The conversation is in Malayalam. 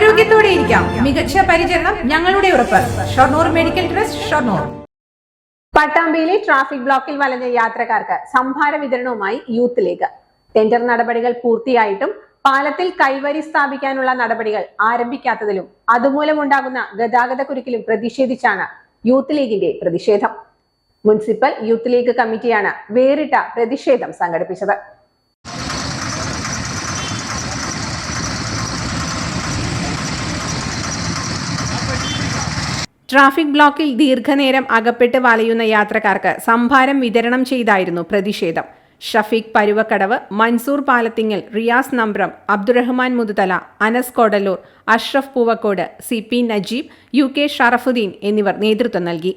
ആരോഗ്യത്തോടെ ഇരിക്കാം. മികച്ച പരിചരണം ഞങ്ങളുടെ ഉറപ്പ്. Shoranur medical trust Shoranur. പട്ടാമ്പിയിലെ traffic ബ്ലോക്കിൽ വലഞ്ഞ യാത്രക്കാർക്ക് സംഭാര വിതരണവുമായി യൂത്ത് ലീഗ്. ടെൻഡർ നടപടികൾ പൂർത്തിയായിട്ടും പാലത്തിൽ കൈവരി സ്ഥാപിക്കാനുള്ള നടപടികൾ ആരംഭിക്കാത്തതിലും അതുമൂലമുണ്ടാകുന്ന ഗതാഗത കുരുക്കിലും പ്രതിഷേധിച്ചാണ് യൂത്ത് ലീഗിന്റെ പ്രതിഷേധം. മുനിസിപ്പൽ യൂത്ത് ലീഗ് കമ്മിറ്റിയാണ് വേറിട്ട പ്രതിഷേധം സംഘടിപ്പിച്ചത്. ട്രാഫിക് ബ്ലോക്കിൽ ദീർഘനേരം അകപ്പെട്ട് വലയുന്ന യാത്രക്കാർക്ക് സംഭാരം വിതരണം ചെയ്തായിരുന്നു പ്രതിഷേധം. Shafeeq Paruvakkadavu Mansoor Palathingal Riyas Nambram Abdurahman Muthuthala Anas Kodaloor Ashraf Poovakkode C P Najeeb U K Sharafudheen എന്നിവർ നേതൃത്വം നൽകി.